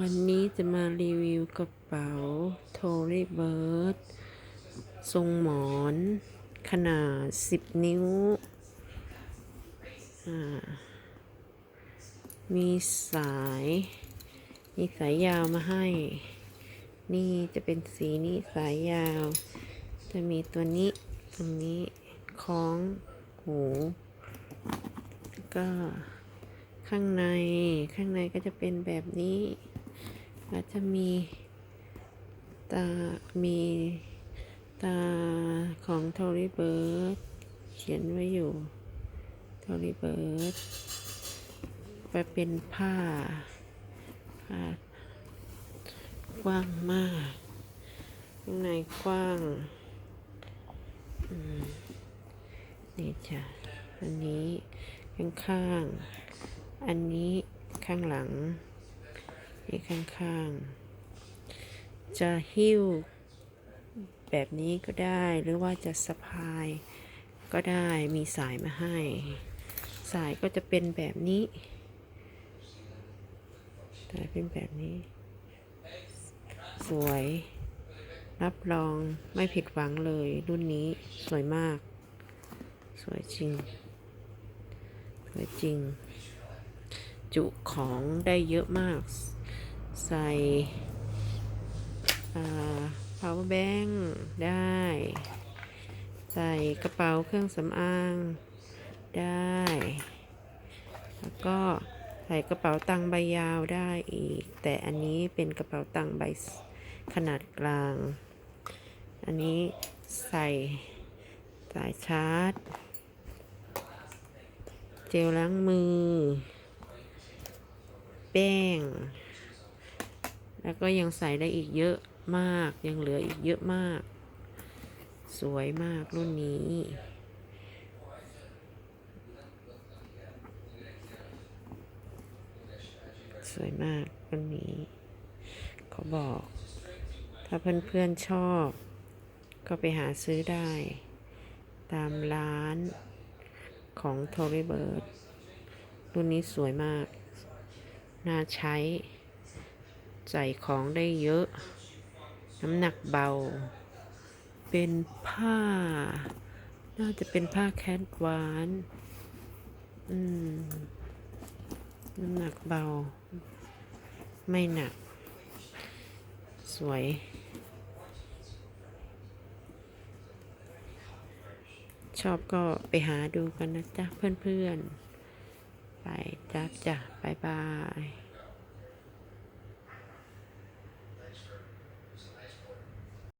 วันนี้จะมารีวิวกระเป๋าโทรีเบิร์ดทรงหมอน ขนาด 10 นิ้ว มีสาย มีสายยาวมาให้ นี่จะเป็นสีนี้สายยาว จะมีตัวนี้ ตรงนี้คล้องหู ก็ข้างในข้างในก็จะเป็นแบบนี้ อาจจะมีตา มีตาของทอริเบิร์ดเขียนไว้อยู่ทอริเบิร์ดไปเป็นผ้า ผ้ากว้างมากข้างในกว้างนี่จ้ะอันนี้ข้างๆอันนี้ข้างหลัง นี่ข้างๆ จะหิ้วแบบนี้ก็ได้หรือว่าจะสะพายก็ได้มีสายมาให้ สายก็จะเป็นแบบนี้สายเป็นแบบนี้ สวยรับรองไม่ผิดหวังเลย รุ่นนี้สวยมาก สวยจริง สวยจริง จุของได้เยอะมาก ใส่ power bank ได้ ใส่กระเป๋าเครื่องสำอางได้ แล้วก็ใส่กระเป๋าตังค์ใบยาวได้อีก แต่อันนี้เป็นกระเป๋าตังค์ใบขนาดกลาง อันนี้ใส่สายชาร์จ เจลล้างมือ แป้ง แล้วก็ยังใส่ได้อีกเยอะมาก ยังเหลืออีกเยอะมาก สวยมากรุ่นนี้ สวยมากรุ่นนี้เขาบอก ถ้าเพื่อนๆชอบ ก็ไปหาซื้อได้ ตามร้านของ t o r y Bird รุ่นนี้สวยมาก น่าใช้ ใส่ของได้เยอะ น้ำหนักเบา เป็นผ้า น่าจะเป็นผ้าแคทวาน อืม น้ำหนักเบา ไม่หนัก สวยชอบก็ไปหาดูกันนะจ๊ะเพื่อนๆ ไปจ้าจ้ะบายบาย